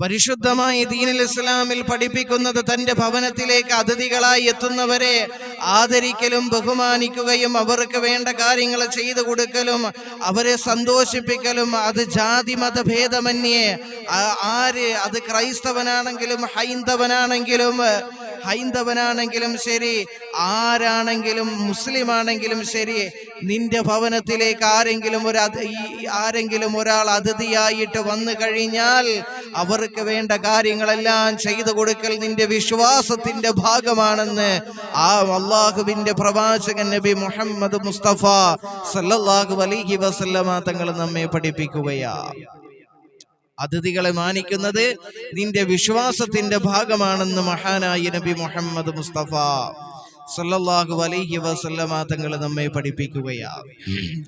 പരിശുദ്ധമായ ദീനിൽ ഇസ്ലാമിൽ പഠിപ്പിക്കുന്നത് തന്റെ ഭവനത്തിലേക്ക് അതിഥികളായി എത്തുന്നവരെ ആദരിക്കലും ബഹുമാനിക്കുകയും അവർക്ക് വേണ്ട കാര്യങ്ങൾ ചെയ്തു കൊടുക്കലും അവരെ സന്തോഷിപ്പിക്കലും അത് ജാതി മതഭേദമന്യേ ആര് അത് ക്രൈസ്തവനാണെങ്കിലും ഹൈന്ദവനാണെങ്കിലും ഹൈന്ദവനാണെങ്കിലും ശരി ആരാണെങ്കിലും മുസ്ലിം ആണെങ്കിലും ശരി നിന്റെ ഭവനത്തിലേക്ക് ആരെങ്കിലും ഒരു ആരെങ്കിലും ഒരാൾ അതിഥിയായിട്ട് വന്നു കഴിഞ്ഞാൽ അവർക്ക് വേണ്ട കാര്യങ്ങളെല്ലാം ചെയ്തു കൊടുക്കൽ നിന്റെ വിശ്വാസത്തിന്റെ ഭാഗമാണെന്ന് ആ അള്ളാഹുവിന്റെ പ്രവാചകൻ നബി മുഹമ്മദ് മുസ്തഫ സല്ലല്ലാഹു അലൈഹി വസല്ലമ തങ്ങൾ നമ്മെ പഠിപ്പിക്കുകയാ. അതിഥികളെ മാനിക്കുന്നത് നിന്റെ വിശ്വാസത്തിന്റെ ഭാഗമാണെന്ന് മഹാനായ നബി മുഹമ്മദ് മുസ്തഫ സല്ലല്ലാഹു അലൈഹി വസല്ലമ തങ്ങൾ നമ്മെ പഠിപ്പിക്കുകയാ.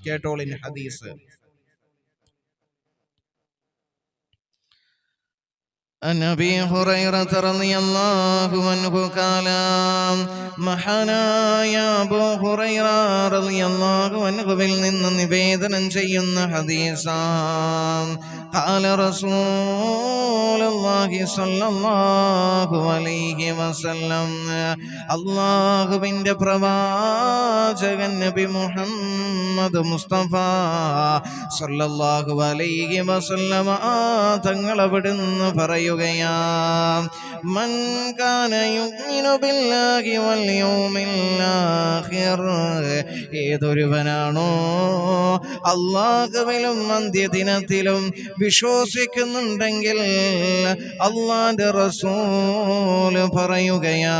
കേട്ടോളിൻ ഹദീസ്. عن ابي هريره رضي الله عنه قال മഹാനായ അബൂ ഹുറൈറ റളിയല്ലാഹു അൻഹുവിൽ നിന്ന് നിവേദനം ചെയ്യുന്ന ഹദീസാം قال رسول الله صلى الله عليه وسلم അള്ളാഹുവിന്റെ പ്രവാചകൻ നബി മുഹമ്മദ് മുസ്തഫ സല്ലല്ലാഹു അലൈഹി വസല്ലമ തങ്ങൾ അവിടുന്ന് പറയുകയാ മൻ കാന യുമിനു ബില്ലാഹി വൽ യൗമിൽ ആഖിർ ഏതൊരുവനാണോ അള്ളാഹുവിലും അന്ത്യദിനത്തിലും വിശ്വസിക്കുന്നുണ്ടെങ്കിൽ അള്ളാന്റെ റസൂൽ പറയുകയാ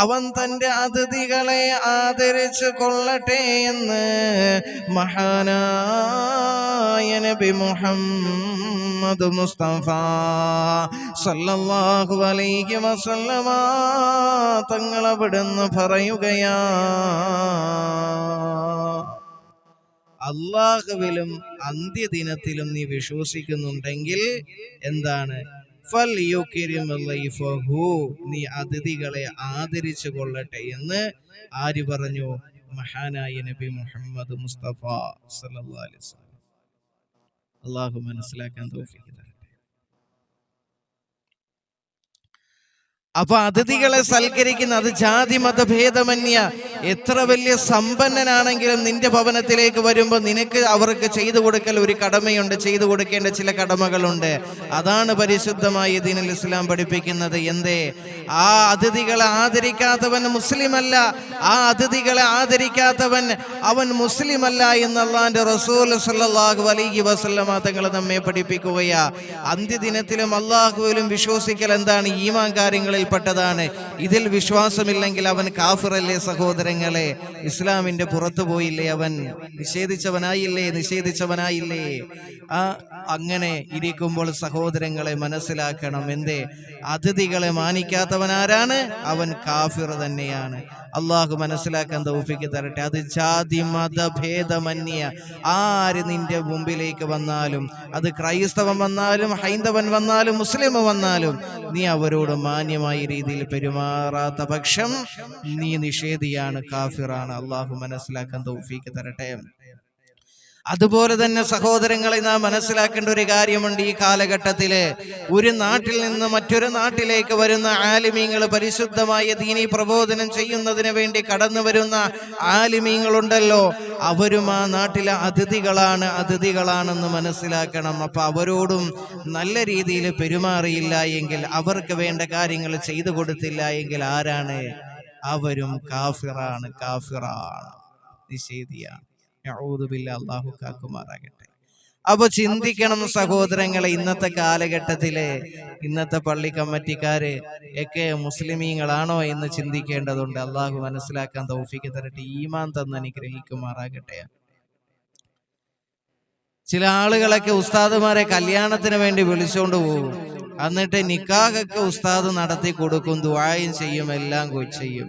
അവൻ തന്റെ അതിഥികളെ ആദരിച്ചു കൊള്ളട്ടെ എന്ന് മഹാനായ നബി മുഹമ്മദ് മുസ്തഫ സല്ലല്ലാഹു അലൈഹി വസല്ലമ തങ്ങളവിടുന്ന് പറയുകയാണ് അള്ളാഹുവിലും അന്ത്യദിനത്തിലും നീ വിശ്വസിക്കുന്നുണ്ടെങ്കിൽ എന്താണ്? ലൈഫഹു. നീ അതിഥികളെ ആദരിച്ചു കൊള്ളട്ടെ എന്ന് ആര് പറഞ്ഞു? മഹാനായ നബി മുഹമ്മദ് മുസ്തഫ അലൈഹി വസല്ലം. അള്ളാഹു മനസ്സിലാക്കാൻ തൗഫീഖ് അപ്പൊ അതിഥികളെ സൽക്കരിക്കുന്ന അത് ജാതി മതഭേദമന്യ എത്ര വലിയ സമ്പന്നനാണെങ്കിലും നിന്റെ ഭവനത്തിലേക്ക് വരുമ്പോൾ നിനക്ക് അവർക്ക് ചെയ്തു കൊടുക്കൽ ഒരു കടമയുണ്ട് ചെയ്തു കൊടുക്കേണ്ട ചില കടമകളുണ്ട്. അതാണ് പരിശുദ്ധമായി ദീനുൽ ഇസ്ലാം പഠിപ്പിക്കുന്നത്. എന്തേ? ആ അതിഥികളെ ആദരിക്കാത്തവൻ മുസ്ലിം അല്ല ആ അതിഥികളെ ആദരിക്കാത്തവൻ അവൻ മുസ്ലിമല്ല എന്ന് അള്ളാന്റെ റസൂൽ സല്ലാഹു അലൈഹി വസല്ലമ തങ്ങൾ നമ്മെ പഠിപ്പിക്കുകയാ. അന്ത്യദിനത്തിലും അള്ളാഹുവിലും വിശ്വസിക്കൽ എന്താണ്? ഈമാൻ കാര്യങ്ങളിൽ പെട്ടതാണ് ഇതിൽ വിശ്വാസമില്ലെങ്കിൽ അവൻ കാഫിറല്ലേ സഹോദരങ്ങളെ? ഇസ്ലാമിന്റെ പുറത്തു പോയില്ലേ അവൻ? നിഷേധിച്ചവനായില്ലേ? നിഷേധിച്ചവനായില്ലേ? ആ അങ്ങനെ ഇരിക്കുമ്പോൾ സഹോദരങ്ങളെ മനസ്സിലാക്കണം. എന്തേ? അതിഥികളെ മാനിക്കാത്തവനാരാണ്? അവൻ കാഫിർ തന്നെയാണ്. അള്ളാഹു മനസ്സിലാക്കാൻ തൗഫിക്ക് തരട്ടെ. അത് ജാതി മതഭേദമന്യ ആര് നിന്റെ മുമ്പിലേക്ക് വന്നാലും അത് ക്രൈസ്തവൻ വന്നാലും ഹൈന്ദവൻ വന്നാലും മുസ്ലിം വന്നാലും നീ അവരോട് മാന്യമായ രീതിയിൽ പെരുമാറാത്ത പക്ഷം നീ നിഷേധിയാണ് കാഫിറാണ്. അള്ളാഹു മനസ്സിലാക്കാൻ തൗഫീക്ക് തരട്ടെ. അതുപോലെ തന്നെ സഹോദരങ്ങളെ നാം മനസ്സിലാക്കേണ്ട ഒരു കാര്യമുണ്ട് ഈ കാലഘട്ടത്തിൽ ഒരു നാട്ടിൽ നിന്ന് മറ്റൊരു നാട്ടിലേക്ക് വരുന്ന ആലിമീങ്ങൾ പരിശുദ്ധമായ ദീനി പ്രബോധനം ചെയ്യുന്നതിന് വേണ്ടി കടന്നു വരുന്ന ആലിമീങ്ങളുണ്ടല്ലോ. അവരും ആ നാട്ടിലെ അതിഥികളാണ് അതിഥികളാണെന്ന് മനസ്സിലാക്കണം. അപ്പൊ അവരോടും നല്ല രീതിയിൽ പെരുമാറിയില്ല എങ്കിൽ അവർക്ക് വേണ്ട കാര്യങ്ങൾ ചെയ്തു കൊടുത്തില്ല എങ്കിൽ ആരാണ്? അവരും കാഫിറാണ് കാഫിറാണ്. നിഷേധിയാണ്. അള്ളാഹു കാക്കുമാറാകട്ടെ അപ്പൊ ചിന്തിക്കണം സഹോദരങ്ങളെ ഇന്നത്തെ കാലഘട്ടത്തിലെ ഇന്നത്തെ പള്ളി കമ്മിറ്റിക്കാര് ഒക്കെ മുസ്ലിമീങ്ങളാണോ എന്ന് ചിന്തിക്കേണ്ടതുണ്ട്. അള്ളാഹു മനസ്സിലാക്കാൻ തൗഫിക്ക് തരട്ടെ ഈമാൻ തന്ന് അനുഗ്രഹിക്കുമാറാകട്ടെ. ചില ആളുകളൊക്കെ ഉസ്താദുമാരെ കല്യാണത്തിന് വേണ്ടി വിളിച്ചുകൊണ്ട് പോകും എന്നിട്ട് നിക്കാഹൊക്കെ ഉസ്താദ് നടത്തി കൊടുക്കും ദുവായും ചെയ്യും എല്ലാം ചെയ്യും.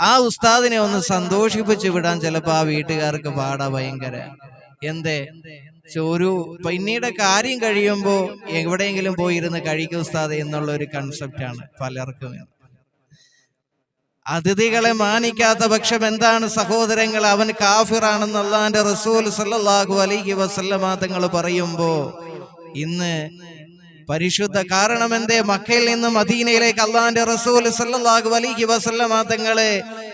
ആ ഉസ്താദിനെ ഒന്ന് സന്തോഷിപ്പിച്ചു വിടാൻ ചിലപ്പോ ആ വീട്ടുകാർക്ക് പാടാ ഭയങ്കര. എന്തേ? ഒരു പിന്നീട് കാര്യം കഴിയുമ്പോ എവിടെയെങ്കിലും പോയി പോയിരുന്ന് കഴിക്കും ഉസ്താദ് എന്നുള്ള ഒരു കൺസെപ്റ്റ് ആണ് പലർക്കും. അതിഥികളെ മാനിക്കാത്ത പക്ഷം എന്താണ് സഹോദരങ്ങൾ? അവൻ കാഫിറാണെന്ന് അള്ളാന്റെ റസൂൽ സല്ലാഹു അലൈഹി വസല്ലമ തങ്ങൾ പറയുമ്പോ ഇന്ന് പരിശുദ്ധ കാരണം എന്തേ മക്കയിൽ നിന്ന് മദീനയിലേക്ക് അള്ളാന്റെ റസൂൽ സല്ലല്ലാഹു അലൈഹി വസല്ലമ തങ്ങളെ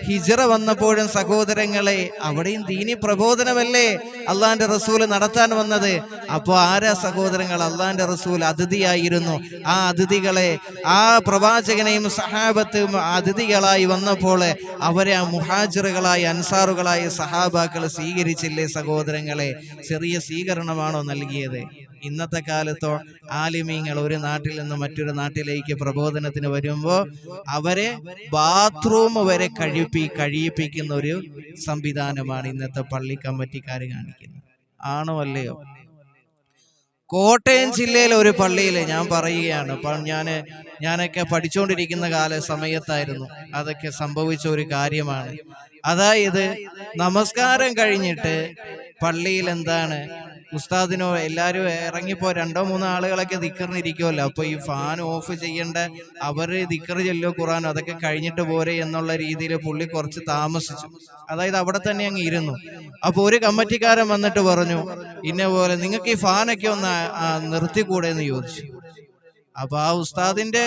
ഹിജറ വന്നപ്പോഴും സഹോദരങ്ങളെ അവിടെയും ദീനി പ്രബോധനമല്ലേ അള്ളാന്റെ റസൂൽ നടത്താൻ വന്നത്? അപ്പോൾ ആരാ സഹോദരങ്ങൾ? അള്ളാന്റെ റസൂൽ അതിഥിയായിരുന്നു. ആ അതിഥികളെ ആ പ്രവാചകനെയും സഹാബത്തും അതിഥികളായി വന്നപ്പോൾ അവരെ ആ മുഹാജിറുകളായി അൻസാറുകളായ സഹാബാക്കൾ സ്വീകരിച്ചില്ലേ സഹോദരങ്ങളെ? ചെറിയ സ്വീകരണമാണോ നൽകിയത്? ഇന്നത്തെ കാലത്തോ ആലിമീങ്ങൾ ഒരു നാട്ടിൽ നിന്ന് മറ്റൊരു നാട്ടിലേക്ക് പ്രബോധനത്തിന് വരുമ്പോൾ അവരെ ബാത്റൂം വരെ കഴിപ്പി കഴിയിപ്പിക്കുന്ന ഒരു സംവിധാനമാണ് ഇന്നത്തെ പള്ളി കമ്മിറ്റിക്കാർ കാണിക്കുന്നത്. ആണോ അല്ലയോ? കോട്ടയം ജില്ലയിലെ ഒരു പള്ളിയിൽ ഞാൻ പറയുകയാണ്. ഞാൻ ഞാനൊക്കെ പഠിച്ചുകൊണ്ടിരിക്കുന്ന കാല സമയത്തായിരുന്നു അതൊക്കെ സംഭവിച്ച ഒരു കാര്യമാണ്. അതായത് നമസ്കാരം കഴിഞ്ഞിട്ട് പള്ളിയിൽ എന്താണ് ഉസ്താദിനോ എല്ലാവരും ഇറങ്ങിപ്പോ രണ്ടോ മൂന്നോ ആളുകളൊക്കെ ദിക്കറിനിരിക്കുമല്ലോ അപ്പൊ ഈ ഫാൻ ഓഫ് ചെയ്യേണ്ട അവർ ദിക്കർ ചെല്ലോ ഖുറാനോ അതൊക്കെ കഴിഞ്ഞിട്ട് പോരെ എന്നുള്ള രീതിയിൽ പുള്ളി കുറച്ച് താമസിച്ചു. അതായത് അവിടെ തന്നെ അങ്ങ് ഇരുന്നു. അപ്പൊ ഒരു കമ്മിറ്റിക്കാരൻ വന്നിട്ട് പറഞ്ഞു ഇന്ന പോലെ നിങ്ങൾക്ക് ഈ ഫാനൊക്കെ ഒന്ന് നിർത്തിക്കൂടെ എന്ന് ചോദിച്ചു. അപ്പൊ ആ ഉസ്താദിന്റെ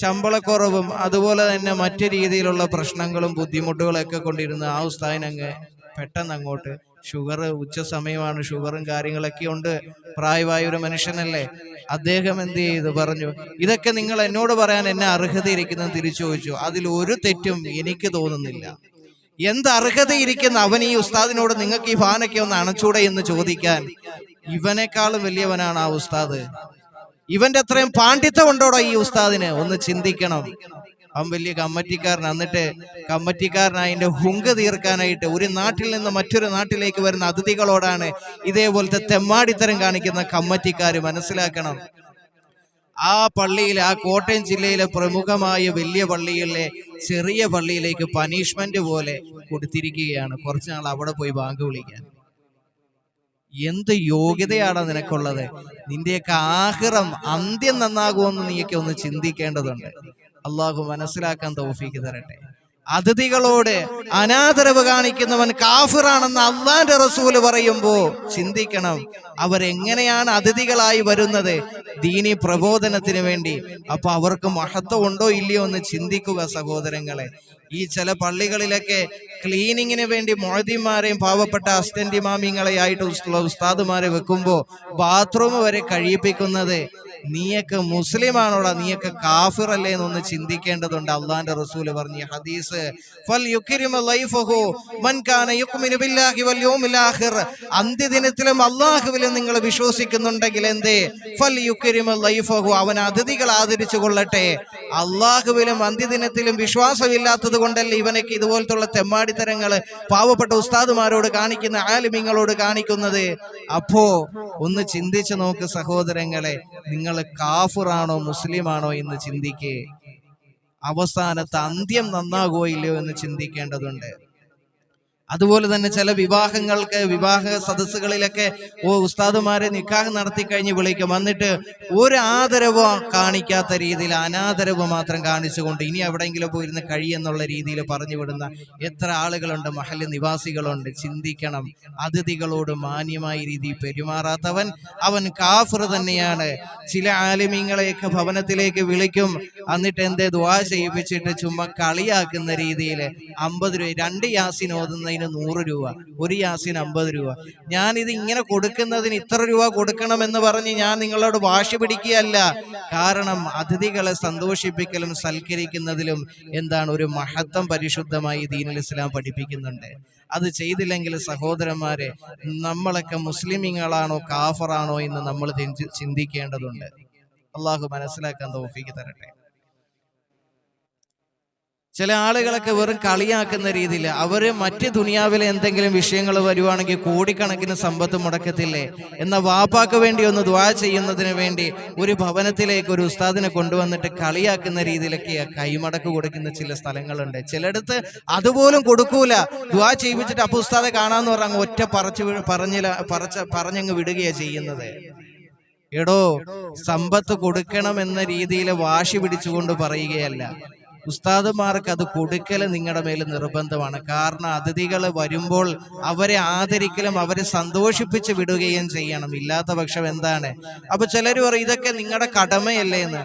ശമ്പളക്കുറവും അതുപോലെ തന്നെ മറ്റു രീതിയിലുള്ള പ്രശ്നങ്ങളും ബുദ്ധിമുട്ടുകളൊക്കെ കൊണ്ടിരുന്ന ആ ഉസ്താദിനങ്ങ് പെട്ടെന്ന് അങ്ങോട്ട് ഷുഗർ ഉച്ച സമയമാണ് ഷുഗറും കാര്യങ്ങളൊക്കെ ഉണ്ട്. പ്രായമായ ഒരു മനുഷ്യനല്ലേ? അദ്ദേഹം എന്ത് ചെയ്തു? പറഞ്ഞു ഇതൊക്കെ നിങ്ങൾ എന്നോട് പറയാൻ എന്നെ അർഹതയിരിക്കുന്നത് തിരിച്ചു ചോദിച്ചു. അതിൽ ഒരു തെറ്റും എനിക്ക് തോന്നുന്നില്ല. എന്ത് അർഹതയിരിക്കുന്ന അവൻ ഈ ഉസ്താദിനോട് നിങ്ങൾക്ക് ഈ ഫാനൊക്കെ ഒന്ന് അണച്ചൂടെ എന്ന് ചോദിക്കാൻ? ഇവനേക്കാളും വലിയവനാണ് ആ ഉസ്താദ്. ഇവന്റെ അത്രയും പാണ്ഡിത്യം ഉണ്ടോടോ ഈ ഉസ്താദിന്? ഒന്ന് ചിന്തിക്കണം. അവൻ വലിയ കമ്മറ്റിക്കാരൻ. എന്നിട്ട് കമ്മറ്റിക്കാരൻ അതിന്റെ ഹുങ്ക് തീർക്കാനായിട്ട് ഒരു നാട്ടിൽ നിന്ന് മറ്റൊരു നാട്ടിലേക്ക് വരുന്ന അതിഥികളോടാണ് ഇതേപോലത്തെ തെമ്മാടിത്തരം കാണിക്കുന്ന കമ്മറ്റിക്കാർ മനസ്സിലാക്കണം. ആ പള്ളിയിൽ ആ കോട്ടയം ജില്ലയിലെ പ്രമുഖമായ വലിയ പള്ളിയിലെ ചെറിയ പള്ളിയിലേക്ക് പനിഷ്മെന്റ് പോലെ കൊടുത്തിരിക്കുകയാണ്. കുറച്ച് നാൾ അവിടെ പോയി ബാങ്ക് വിളിക്കാൻ. എന്ത് യോഗ്യതയാണ് നിനക്കുള്ളത്? നിന്റെയൊക്കെ ആഹ്റം അന്ത്യം നന്നാകുമെന്ന് നീയൊക്കെ ഒന്ന് ചിന്തിക്കേണ്ടതുണ്ട്. അള്ളാഹു മനസ്സിലാക്കാൻ തൗഫീക്ക് തരട്ടെ. അതിഥികളോട് അനാദരവ് കാണിക്കുന്നവൻ കാഫിറാണെന്ന് അള്ളാന്റെ റസൂൽ പറയുമ്പോ ചിന്തിക്കണം അവരെങ്ങനെയാണ് അതിഥികളായി വരുന്നത്? ദീനി പ്രബോധനത്തിന് വേണ്ടി. അപ്പൊ അവർക്ക് മഹത്വം ഉണ്ടോ ഇല്ലയോ എന്ന് ചിന്തിക്കുക സഹോദരങ്ങളെ. ഈ ചില പള്ളികളിലൊക്കെ ക്ലീനിങ്ങിന് വേണ്ടി മൊഴതിമാരെയും പാവപ്പെട്ട അസ്റ്റന്റ് മാമിങ്ങളെ ആയിട്ട് ഉസ്താദുമാരെ വെക്കുമ്പോ ബാത്റൂം വരെ കഴിയിപ്പിക്കുന്നത് നീയൊക്കെ മുസ്ലിം മുസ്ലിമാണോടാ? നീയൊക്കെ കാഫിർ അല്ലേ എന്നൊന്ന് ചിന്തിക്കേണ്ടതുണ്ട്. അള്ളാന്റെ റസൂൽ പറഞ്ഞ ഹദീസ് അന്ത്യദിനത്തിലും അള്ളാഹുവിലും നിങ്ങൾ വിശ്വസിക്കുന്നുണ്ടെങ്കിൽ എന്തേ? ഫൽ യുക്കിരിമ ലൈഫഹു. അവൻ അതിഥികൾ ആദരിച്ചു കൊള്ളട്ടെ. അള്ളാഹുവിലും അന്ത്യദിനത്തിലും വിശ്വാസമില്ലാത്തത് കൊണ്ടല്ലേ ഇവനൊക്കെ ഇതുപോലത്തുള്ള തെമ്മാടിത്തരങ്ങൾ പാവപ്പെട്ട ഉസ്താദുമാരോട് കാണിക്കുന്ന ആലിമിങ്ങളോട് കാണിക്കുന്നത്? അപ്പോ ഒന്ന് ചിന്തിച്ചു നോക്ക് സഹോദരങ്ങളെ നിങ്ങൾ കാഫിറാണോ മുസ്ലിമാണോ എന്ന് ചിന്തിക്കേ. അവസാനത്തെ അന്ത്യം നന്നാകുമോ ഇല്ലയോ എന്ന് ചിന്തിക്കേണ്ടതുണ്ട്. അതുപോലെ തന്നെ ചില വിവാഹങ്ങൾക്ക് വിവാഹ സദസ്സുകളിലൊക്കെ ഓ ഉസ്താദുമാരെ നിക്കാഹ് നടത്തി കഴിഞ്ഞ് വിളിക്കും. വന്നിട്ട് ഒരു ആദരവ് കാണിക്കാത്ത രീതിയിൽ അനാദരവ് മാത്രം കാണിച്ചുകൊണ്ട് ഇനി എവിടെയെങ്കിലും പോയിരുന്ന് കഴിയെന്നുള്ള രീതിയിൽ പറഞ്ഞു വിടുന്ന എത്ര ആളുകളുണ്ട്. മഹൽ നിവാസികളുണ്ട്. ചിന്തിക്കണം. അതിഥികളോട് മാന്യമായ രീതിയിൽ പെരുമാറാത്തവൻ അവൻ കാഫർ തന്നെയാണ്. ചില ആലിമീങ്ങളെയൊക്കെ ഭവനത്തിലേക്ക് വിളിക്കും. എന്നിട്ട് എന്തേ ദ്വാ ചെയ്യിപ്പിച്ചിട്ട് ചുമ്മാ കളിയാക്കുന്ന രീതിയിൽ അമ്പത് രൂപ രണ്ട് യാസിൻ ഓതുന്നതിന് നൂറ് രൂപ ഒരു യാസിൻ അമ്പത് രൂപ. ഞാൻ ഇത് ഇങ്ങനെ കൊടുക്കുന്നതിന് ഇത്ര രൂപ കൊടുക്കണമെന്ന് പറഞ്ഞ് ഞാൻ നിങ്ങളോട് വാശി പിടിക്കുകയല്ല. കാരണം അതിഥികളെ സന്തോഷിപ്പിക്കലും സൽക്കരിക്കുന്നതിലും എന്താണ് ഒരു മഹത്വം പരിശുദ്ധമായി ദീനുൽ ഇസ്ലാം പഠിപ്പിക്കുന്നുണ്ട്. അത് ചെയ്തില്ലെങ്കിൽ സഹോദരന്മാരെ നമ്മളൊക്കെ മുസ്ലിമിങ്ങളാണോ കാഫറാണോ എന്ന് നമ്മൾ ചിന്തിക്കേണ്ടതുണ്ട്. അള്ളാഹു മനസ്സിലാക്കാൻ തോഫിക്ക് തരട്ടെ. ചില ആളുകളൊക്കെ വെറും കളിയാക്കുന്ന രീതിയിൽ അവർ മറ്റ് ദുനിയാവിലെ എന്തെങ്കിലും വിഷയങ്ങൾ വരുവാണെങ്കിൽ കോടിക്കണക്കിന് സമ്പത്ത് മുടക്കത്തില്ലേ? എന്ന വാപ്പാക്ക് വേണ്ടി ഒന്ന് ദ്വാ ചെയ്യുന്നതിന് വേണ്ടി ഒരു ഭവനത്തിലേക്ക് ഒരു ഉസ്താദിനെ കൊണ്ടുവന്നിട്ട് കളിയാക്കുന്ന രീതിയിലൊക്കെ കൈമടക്ക് കൊടുക്കുന്ന ചില സ്ഥലങ്ങളുണ്ട്. ചിലയിടത്ത് അതുപോലും കൊടുക്കൂല. ദ്വാ ചെയ്യിപ്പിച്ചിട്ട് അപ്പൊ ഉസ്താദെ കാണാന്ന് പറഞ്ഞ ഒറ്റ പറച്ച് പറഞ്ഞില്ല പറച്ച പറഞ്ഞങ്ങ് വിടുകയാ ചെയ്യുന്നത്. എടോ സമ്പത്ത് കൊടുക്കണം എന്ന രീതിയിൽ വാശി പിടിച്ചുകൊണ്ട് പറയുകയല്ല. ഉസ്താദുമാർക്ക് അത് കൊടുക്കൽ നിങ്ങളുടെ മേൽ നിർബന്ധമാണ്. കാരണം അതിഥികൾ വരുമ്പോൾ അവരെ ആദരിക്കലും അവരെ സന്തോഷിപ്പിച്ച് വിടുകയും ചെയ്യണം. ഇല്ലാത്ത പക്ഷം എന്താണ്? അപ്പൊ ചിലർ പറയും ഇതൊക്കെ നിങ്ങളുടെ കടമയല്ലേ എന്ന്.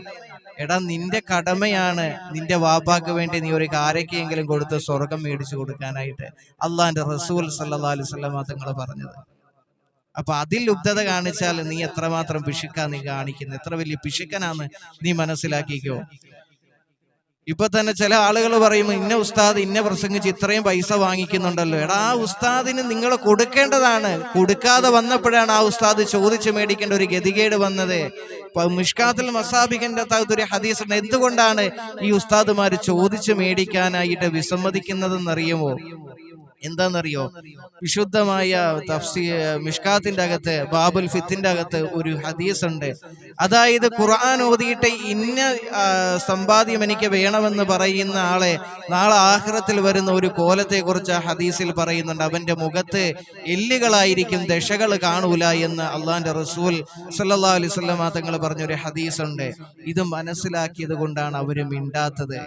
എടാ നിന്റെ കടമയാണ് നിന്റെ വാപ്പാക്ക് വേണ്ടി നീ ഒരു കാരക്കെങ്കിലും കൊടുത്ത് സ്വർഗം മേടിച്ചു കൊടുക്കാനായിട്ട് അള്ളാന്റെ റസൂൽ സല്ലാ അലൈഹി വസല്ലം തങ്ങൾ പറഞ്ഞത്. അപ്പൊ അതിൽ ലുബ്ധത കാണിച്ചാൽ നീ എത്രമാത്രം പിശുക്കാ നീ കാണിക്കുന്നത് എത്ര വലിയ പിശുക്കനാന്ന് നീ മനസ്സിലാക്കിക്കോ. ഇപ്പൊ തന്നെ ചില ആളുകൾ പറയും ഇന്ന ഉസ്താദ് ഇന്ന പ്രസംഗിച്ച് ഇത്രയും പൈസ വാങ്ങിക്കുന്നുണ്ടല്ലോ. എടാ ആ ഉസ്താദിന് നിങ്ങൾ കൊടുക്കേണ്ടതാണ്. കൊടുക്കാതെ വന്നപ്പോഴാണ് ആ ഉസ്താദ് ചോദിച്ചു മേടിക്കേണ്ട ഒരു ഗതികേട് വന്നത്. മിഷ്കാത്തിൽ മസാബിഖിന്റെ ഒരു ഹദീസ് എന്തുകൊണ്ടാണ് ഈ ഉസ്താദുമാര് ചോദിച്ചു മേടിക്കാനായിട്ട് വിസമ്മതിക്കുന്നതെന്നറിയുമോ? എന്താണെന്നറിയോ? വിശുദ്ധമായ തഫ്സീ മിഷ്കാത്തിന്റെ അകത്ത് ബാബുൽ ഫിത്തിന്റെ അകത്ത് ഒരു ഹദീസ് ഉണ്ട് അതായത് ഖുർആൻ ഓതിയിട്ട് ഇന്ന സമ്പാദ്യം എനിക്ക് വേണമെന്ന് പറയുന്ന ആളെ നാളെ ആഹ്റത്തിൽ വരുന്ന ഒരു കോലത്തെ കുറിച്ച് ആ ഹദീസിൽ പറയുന്നുണ്ട്. അവന്റെ മുഖത്ത് എല്ലുകളായിരിക്കും ദശകൾ കാണൂല എന്ന് അള്ളാന്റെ റസൂൽ സല്ലാ അലൈഹി വസല്ലം തങ്ങൾ പറഞ്ഞൊരു ഹദീസ് ഉണ്ട് ഇത് മനസ്സിലാക്കിയത് കൊണ്ടാണ് അവർ മിണ്ടാത്തത്.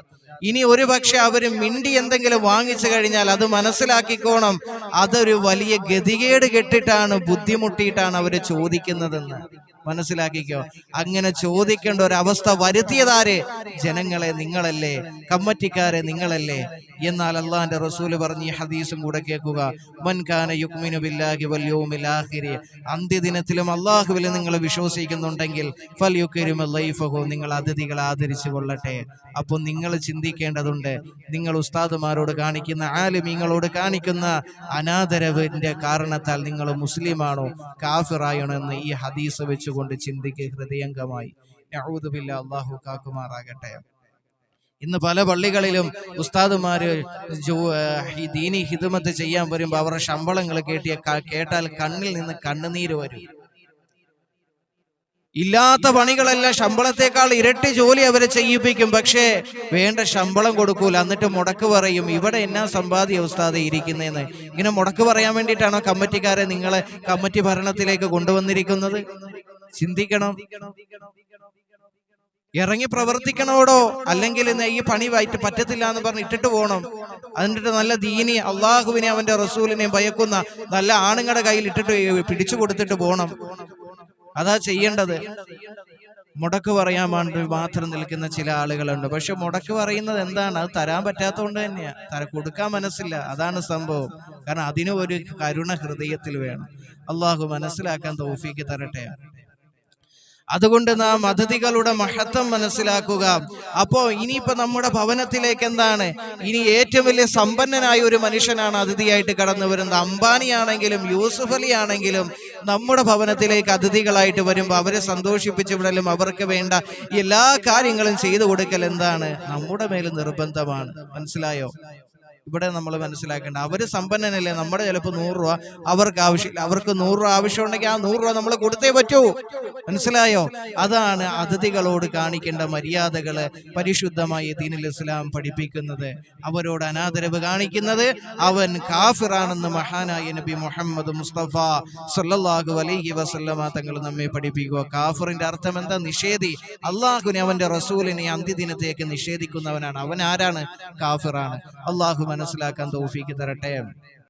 ഇനി ഒരു പക്ഷെ അവർ മിണ്ടി എന്തെങ്കിലും വാങ്ങിച്ചു കഴിഞ്ഞാൽ അത് മനസ്സിലാക്കിക്കോണം. അതൊരു വലിയ ഗതികേട് കെട്ടിട്ടാണ് ബുദ്ധിമുട്ടിയിട്ടാണ് അവർ ചോദിക്കുന്നതെന്ന്. മനസ്സിലാക്കിക്കോ? അങ്ങനെ ചോദിക്കേണ്ട ഒരു അവസ്ഥ വരുത്തിയതാര്? ജനങ്ങളെ നിങ്ങളല്ലേ കമ്മറ്റിക്കാരെ നിങ്ങളല്ലേ? എന്നാൽ അള്ളാഹിന്റെ റസൂൽ പറഞ്ഞ ഈ ഹദീസും കൂടെ കേൾക്കുക. മൻകാന യുക്മിനു ബില്ലാഹി വൽ യൗമിൽ ആഖിരി. അന്ത്യദിനത്തിലും അള്ളാഹുവിൽ നിങ്ങൾ വിശ്വസിക്കുന്നുണ്ടെങ്കിൽ ഫൽ നിങ്ങൾ അതിഥികളെ ആദരിച്ചു കൊള്ളട്ടെ. അപ്പോൾ നിങ്ങൾ ചിന്തിക്കേണ്ടതുണ്ട് നിങ്ങൾ ഉസ്താദുമാരോട് കാണിക്കുന്ന ആലിമീങ്ങളോട് കാണിക്കുന്ന അനാദരവിന്റെ കാരണത്താൽ നിങ്ങൾ മുസ്ലിമാണോ കാഫിറായണോ എന്ന് ഈ ഹദീസ് വെച്ചുകൊണ്ട് ചിന്തിക്കുക ഹൃദയംഗമായി. അള്ളാഹു കാക്കുമാറാകട്ടെ. ഇന്ന് പല പള്ളികളിലും ഉസ്താദുമാര് ദീനി ഹിദമത്ത് ചെയ്യാൻ വരുമ്പോൾ അവരുടെ ശമ്പളങ്ങൾ കേട്ടിയ കേട്ടാൽ കണ്ണിൽ നിന്ന് കണ്ണുനീര് വരും. ഇല്ലാത്ത പണികളെല്ലാം ശമ്പളത്തെക്കാൾ ഇരട്ടി ജോലി അവരെ ചെയ്യിപ്പിക്കും പക്ഷേ വേണ്ട ശമ്പളം കൊടുക്കൂല. എന്നിട്ട് മുടക്ക് പറയും ഇവിടെ എന്നാ സമ്പാദ്യ ഉസ്താദെ ഇരിക്കുന്നതെന്ന് ഇങ്ങനെ മുടക്ക് പറയാൻ വേണ്ടിയിട്ടാണോ കമ്മിറ്റിക്കാരെ നിങ്ങളെ കമ്മിറ്റി ഭരണത്തിലേക്ക് കൊണ്ടുവന്നിരിക്കുന്നത്? ചിന്തിക്കണം. ഇറങ്ങി പ്രവർത്തിക്കണോടോ അല്ലെങ്കിൽ ഈ പണി വായിട്ട് പറ്റത്തില്ല എന്ന് പറഞ്ഞ് ഇട്ടിട്ട് പോകണം. അതിന്റെ നല്ല ദീനി അള്ളാഹുവിനെ അവന്റെ റസൂലിനെയും ഭയക്കുന്ന നല്ല ആണുങ്ങളുടെ കയ്യിൽ ഇട്ടിട്ട് പിടിച്ചു കൊടുത്തിട്ട് പോകണം. അതാ ചെയ്യേണ്ടത്. മുടക്ക് പറയാൻ വേണ്ടി മാത്രം നിൽക്കുന്ന ചില ആളുകളുണ്ട്. പക്ഷെ മുടക്ക് പറയുന്നത് എന്താണ്? അത് തരാൻ പറ്റാത്തതുകൊണ്ട് തന്നെയാ. തര കൊടുക്കാൻ മനസ്സില്ല. അതാണ് സംഭവം. കാരണം അതിനും ഒരു കരുണ ഹൃദയത്തിൽ വേണം. അള്ളാഹു മനസ്സിലാക്കാൻ തോഫിക്ക് തരട്ടെ. അതുകൊണ്ട് നാം അതിഥികളുടെ മഹത്വം മനസ്സിലാക്കുക. അപ്പോ ഇനിയിപ്പോ നമ്മുടെ ഭവനത്തിലേക്ക് എന്താണ്? ഇനി ഏറ്റവും വലിയ സമ്പന്നനായ ഒരു മനുഷ്യനാണ് അതിഥിയായിട്ട് കടന്നു വരുന്നത്. അംബാനിയാണെങ്കിലും യൂസുഫ് അലി ആണെങ്കിലും നമ്മുടെ ഭവനത്തിലേക്ക് അതിഥികളായിട്ട് വരുമ്പോൾ അവരെ സന്തോഷിപ്പിച്ചു വിടലും അവർക്ക് വേണ്ട എല്ലാ കാര്യങ്ങളും ചെയ്തു കൊടുക്കൽ എന്താണ്? നമ്മുടെ മേൽ നിർബന്ധമാണ്. മനസ്സിലായോ? ഇവിടെ നമ്മൾ മനസ്സിലാക്കേണ്ട അവർ സമ്പന്നനല്ലേ? നമ്മുടെ ചിലപ്പോൾ നൂറ് രൂപ. അവർക്ക് ആവശ്യമില്ല അവർക്ക് നൂറ് രൂപ ആവശ്യമുണ്ടെങ്കിൽ ആ നൂറ് രൂപ നമ്മൾ കൊടുത്തേ പറ്റൂ. മനസ്സിലായോ? അതാണ് അതിഥികളോട് കാണിക്കേണ്ട മര്യാദകൾ പരിശുദ്ധമായി ദീനുൽ ഇസ്ലാം പഠിപ്പിക്കുന്നത്. അവരോട് അനാദരവ് കാണിക്കുന്നത് അവൻ കാഫിറാണെന്ന് മഹാനായ നബി മുഹമ്മദ് മുസ്തഫ സല്ലാഹു അലൈഹി വസല്ലമ തങ്ങൾ നമ്മെ പഠിപ്പിക്കുക. കാഫിറിന്റെ അർത്ഥം എന്താ? നിഷേധി. അള്ളാഹുവിനെ അവന്റെ റസൂലിനെ അന്ത്യദിനത്തേക്ക് നിഷേധിക്കുന്നവനാണ്. അവൻ ആരാണ്? കാഫിറാണ്. അള്ളാഹു മനസ്സിലാക്കാൻ തോഫിക്ക് തരട്ടെ?